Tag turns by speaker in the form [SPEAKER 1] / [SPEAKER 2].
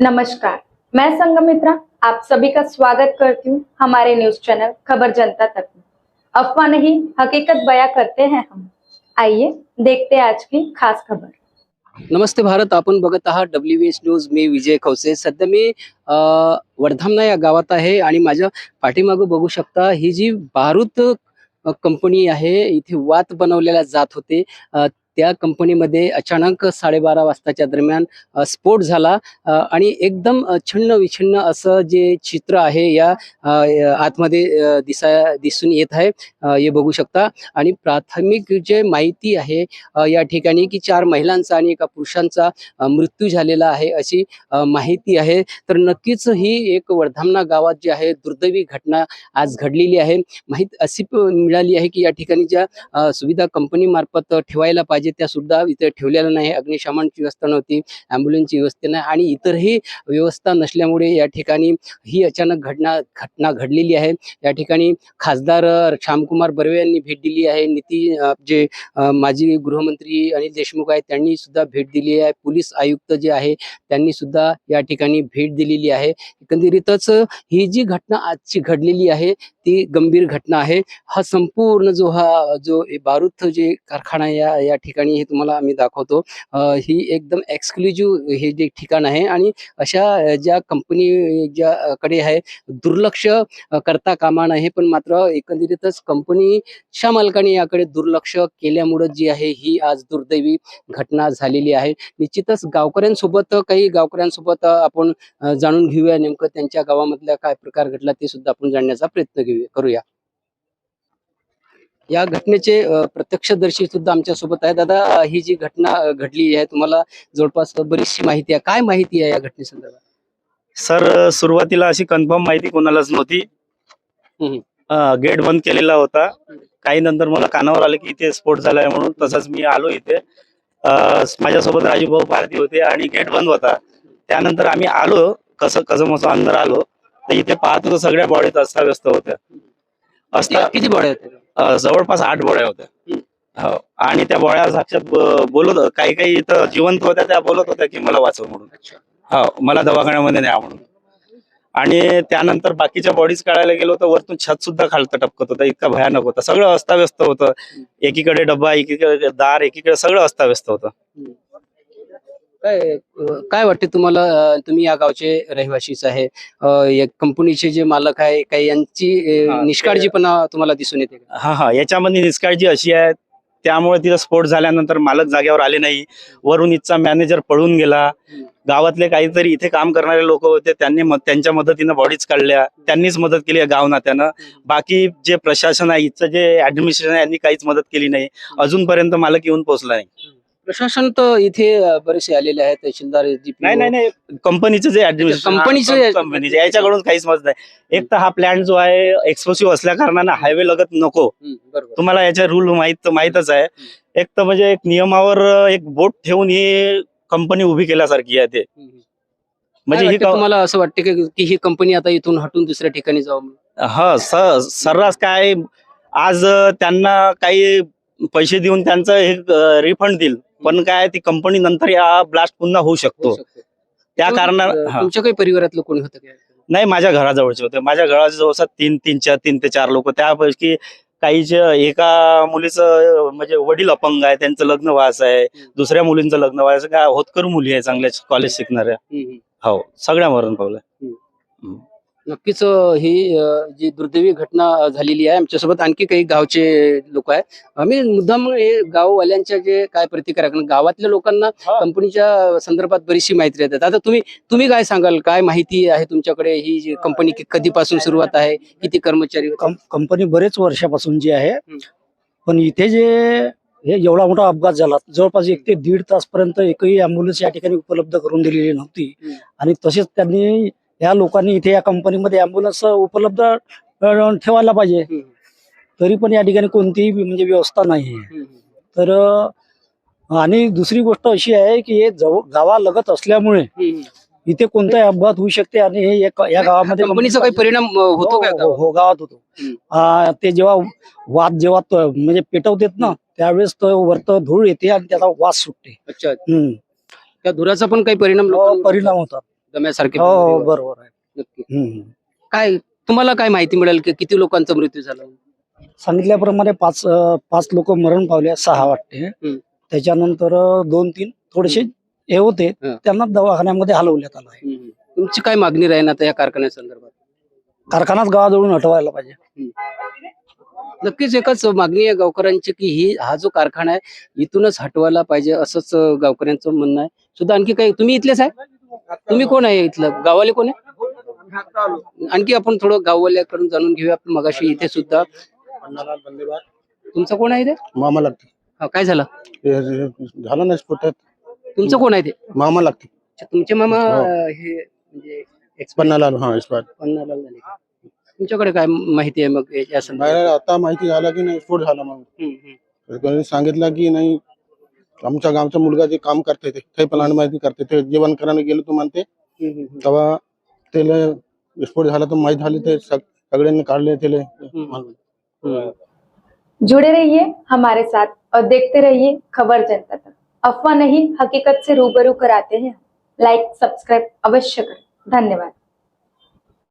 [SPEAKER 1] नमस्कार. मैं संगमित्रा आप सभी का स्वागत करती हूँ हमारे न्यूज चैनल खबर जनता तक में। अफवाह नहीं हकीकत बयां करते हैं हम। आइए देखते हैं आज की खास खबर।
[SPEAKER 2] नमस्ते भारत आपण बघत आहात डब्ल्यू एच न्यूज. मी विजय खवसे सध्या मी अ, वर्धामना या गावात आहे आणि माझ्या पाठीमागं बघू शकता ही जी बारूद कंपनी आहे इथे वात बनवलेला जात होते. त्या कंपनीमध्ये अचानक साडेबारा वाजताच्या दरम्यान स्फोट झाला. आणि एकदम छिन्न विछिन्न असं जे चित्र आहे या आतमध्ये दिसा दिसून येत आहे. हे बघू शकता. आणि प्राथमिक जे माहिती आहे या ठिकाणी की चार महिलांचा आणि एका पुरुषांचा मृत्यू झालेला आहे अशी माहिती आहे. तर नक्कीच ही एक वर्धामना गावात जी आहे दुर्दैवी घटना आज घडलेली आहे. माहिती अशी मिळाली आहे की या ठिकाणी ज्या सुविधा कंपनी मार्फत ठेवायला पाहिजे त्या सुद्धा इथे ठेवलेल्या नाही. अग्निशमनची व्यवस्था नव्हती ॲम्ब्युलन्सची व्यवस्था नाही आणि इतरही व्यवस्था नसल्यामुळे या ठिकाणी ही अचानक घटना घटना घडलेली आहे. या ठिकाणी खासदार श्यामकुमार बर्वे यांनी भेट दिली आहे. नीती जे माजी गृहमंत्री अनिल देशमुख आहेत त्यांनी सुद्धा भेट दिली आहे. पोलीस आयुक्त जे आहे त्यांनी सुद्धा या ठिकाणी भेट दिलेली आहे. एकंदरीतच ही जी घटना आजची घडलेली आहे ती गंभीर घटना आहे. हा संपूर्ण जो हा जो हे बारूद जे कारखाना या या ठिकाणी हे तुम्हाला आम्ही दाखवतो. ही एकदम एक्सक्लुझिव्ह हे जे ठिकाण आहे आणि अशा ज्या कंपनी ज्या कडे आहे दुर्लक्ष करता कामा नाही पण मात्र एकंदरीतच कंपनीच्या मालकाने याकडे दुर्लक्ष केल्यामुळं जी आहे ही आज दुर्दैवी घटना झालेली आहे. निश्चितच गावकऱ्यांसोबत काही गावकऱ्यांसोबत आपण जाणून घेऊया नेमकं त्यांच्या गावामधल्या काय प्रकार घडला ते सुद्धा आपण जाणण्याचा प्रयत्न घेऊया करूया. या घटनेचे प्रत्यक्षदर्शी सुद्धा आमच्यासोबत आहे दादा ही जी घटना घडली आहे तुम्हाला जवळपास बरीचशी माहिती आहे. काय माहिती आहे या घटनेसंदर्भात?
[SPEAKER 3] सर सुरुवातीला अशी कन्फर्म माहिती कोणालाच नव्हती. गेट बंद केलेला होता. काही नंतर मला कानावर आलं की इथे स्फोट झालाय म्हणून तसंच मी आलो इथे. माझ्यासोबत राजूभाऊ पारधी होते आणि गेट बंद होता. त्यानंतर आम्ही आलो. कसं कसं मसं अंदर आलो. तर इथे पाहतो तर सगळ्या बॉडीत अस्ताव्यस्त होत्या. असता
[SPEAKER 2] किती बॉड्या आहेत
[SPEAKER 3] अं, जवळपास आठ बोळ्या होत्या. हो. आणि त्या बोळ्या साक्षात बोलत काही काही इथं जिवंत होत्या त्या बोलत होत्या की मला वाचव म्हणून. हो. मला दवाखान्यामध्ये न्या म्हणून. आणि त्यानंतर बाकीच्या बॉडीज काढायला गेलो तर वरतून छत सुद्धा खालतं टपकत होतं. इतका भयानक होता. सगळं अस्ताव्यस्त होतं. एकीकडे डब्बा एकीकडे दार एकीकडे सगळं अस्ताव्यस्त होतं.
[SPEAKER 2] काय काय वाटते तुम्हाला तुम्ही या गावचे रहिवाशीच आहे? या कंपनीचे जे मालक आहे काही यांची निष्काळजीपणा तुम्हाला दिसून येते?
[SPEAKER 3] हा हा याच्यामध्ये निष्काळजी अशी आहे. त्यामुळे तिथं स्फोट झाल्यानंतर मालक जागेवर आले नाही. वरून इथचा मॅनेजर पळून गेला. गावातले काहीतरी इथे काम करणारे लोक होते. त्यांनी त्यांच्या मदतीनं बॉडीज काढल्या. त्यांनीच मदत केली आहे गाव नात्यानं. बाकी जे प्रशासन आहे इथचं जे ऍडमिनिस्ट्रेशन आहे यांनी काहीच मदत केली नाही. अजूनपर्यंत मालक येऊन पोहोचला नाही.
[SPEAKER 2] प्रशासन तर इथे बरेचसे आलेले आहेत तहसीलदार.
[SPEAKER 3] नाही नाही नाही. कंपनीचं जे ऍडमिनिस्ट्रेशन
[SPEAKER 2] कंपनीचं-
[SPEAKER 3] कंपनीचे. याच्याकडून काहीच मदत नाही. एक तर हा प्लॅन जो आहे एक्सप्लोसिव्ह असल्या कारणानं हायवे लगत नको.
[SPEAKER 2] हम्म, बरोबर.
[SPEAKER 3] तुम्हाला याचे रूल माहीत माहीतच आहे. एक तर म्हणजे एक नियमावर एक बोट ठेवून ही कंपनी उभी केल्यासारखी आहे ते.
[SPEAKER 2] हम्म.
[SPEAKER 3] म्हणजे
[SPEAKER 2] काय
[SPEAKER 3] ही
[SPEAKER 2] वाटतं तुम्हाला असं वाटतं की की ही कंपनी आता इथून हटून दुसऱ्या ठिकाणी जावं
[SPEAKER 3] हा स- सर्रास काय आज त्यांना काही पैसे देऊन त्यांचं हे रिफंड देईल. पण काय ती कंपनी नंतर या ब्लास्ट पुन्हा होऊ शकतो. त्या हा.
[SPEAKER 2] तुमच्या काही परिवारातलं कोणी होतं काय
[SPEAKER 3] नाही माझ्या घराजवळचे होते. माझ्या घराच्या जवळपास तीन तीन चार तीन ते चार लोक. त्यापैकी काहीचे एका मुलीचं म्हणजे वडील अपंग आहे त्यांचं लग्न व्हायचं आहे. दुसऱ्या मुलींचं लग्न व्हायचं काय होतकरू मुली आहे चांगल्या कॉलेज शिकणाऱ्या. हो सगळ्या मरण पावल्या.
[SPEAKER 2] नक्कीच ही जी दुर्दैवी घटना झालेली आहे आमच्यासोबत आणखी काही गावचे लोक आहेत. आम्ही मुद्दाम हे गाववाल्यांच्या जे काय प्रतिक्रिया कारण गावातल्या लोकांना. कंपनीच्या संदर्भात बरीचशी माहिती देतात. आता तुम्ही तुम्ही काय सांगाल? काय माहिती आहे तुमच्याकडे? ही जी कंपनी कि- कधीपासून सुरुवात आहे? किती कर्मचारी
[SPEAKER 4] कंपनी बरेच वर्षापासून जी आहे. पण इथे जे हे एवढा मोठा अपघात झाला. जवळपास एक ते दीड तासपर्यंत एकही अँब्युलन्स या ठिकाणी उपलब्ध करून दिलेली नव्हती. आणि तसेच त्यांनी या लोकांनी इथे या कंपनीमध्ये अँब्युलन्स उपलब्ध ठेवायला पाहिजे. तरी पण या ठिकाणी कोणतीही म्हणजे व्यवस्था नाही आहे तर आणि दुसरी गोष्ट अशी आहे की हे जवळ गावालगत असल्यामुळे. इथे कोणताही अपघात होऊ शकते आणि हे या गावामध्ये
[SPEAKER 2] कंपनीचा काही परिणाम होतो का
[SPEAKER 4] हो, हो, हो गावात होतो. ते जेव्हा वाद जेव्हा म्हणजे पेटवतात ना त्यावेळेस तो वरत धूळ येते आणि त्याचा वास सुटते.
[SPEAKER 2] अच्छा. त्या धुराचा पण काही परिणाम
[SPEAKER 4] हो, परिणाम होतात.
[SPEAKER 2] दम्यासारखे
[SPEAKER 4] हो हो. बरोबर आहे.
[SPEAKER 2] नक्की.
[SPEAKER 4] हम्म.
[SPEAKER 2] काय तुम्हाला काय माहिती मिळेल की किती लोकांचा मृत्यू झाला?
[SPEAKER 4] सांगितल्याप्रमाणे पाच अं, पाच लोक मरण पावले सहा वाटते.
[SPEAKER 2] हम्म.
[SPEAKER 4] त्याच्यानंतर अं, दोन तीन थोडेसे हे होते.
[SPEAKER 2] हं.
[SPEAKER 4] त्यांना दवाखान्यामध्ये हलवण्यात आलं आहे.
[SPEAKER 2] हम्म. तुमची काय मागणी राहील आता या कारखान्या संदर्भात?
[SPEAKER 4] कारखानाच गावाजवळून हटवायला पाहिजे.
[SPEAKER 2] नक्कीच एकच मागणी आहे गावकऱ्यांची की ही हा जो कारखाना आहे इथूनच हटवायला पाहिजे असंच अं, गावकऱ्यांचं म्हणणं आहे. सुद्धा आणखी काही तुम्ही इथलेच आहे? तुम्ही कोण आहे इथलं? गावाले कोण आहे? आणखी आपण थोडं गाववाल्याकडून जाणून घेऊया. आपण मगाशी इथे सुद्धा. तुमचं कोण आहे इथे?
[SPEAKER 5] मामा लागते
[SPEAKER 2] हा, काय झालं?
[SPEAKER 5] झालं ना स्फोटात
[SPEAKER 2] तुमचं कोण आहे ते
[SPEAKER 5] मामा लागते
[SPEAKER 2] तुमचे मामा
[SPEAKER 5] हो.
[SPEAKER 2] हे म्हणजे
[SPEAKER 5] हा एक्सपायर
[SPEAKER 2] झाले? तुमच्याकडे काय माहिती आहे मग?
[SPEAKER 5] आता माहिती झाला की नाही स्फोट झाला मग सांगितलं की नाही आमच्या गावचा मुलगा जे काम करते ते ते प्लांट माहिती करते ते जेवण करायला गेलो तो म्हणते
[SPEAKER 2] हम्म, हम्म,
[SPEAKER 5] तेव्हा त्याला स्फोट झाला तर माहीत झाले ते सगळ्यांनी काढले त्याला.
[SPEAKER 2] हम्म. हम्म.
[SPEAKER 1] जुड़े रहिए हमारे साथ और देखते रहिए खबर जनता तक। अफवाह नहीं हकीकत से रूबरू कराते हैं। लाइक सब्सक्राइब अवश्य करें। धन्यवाद।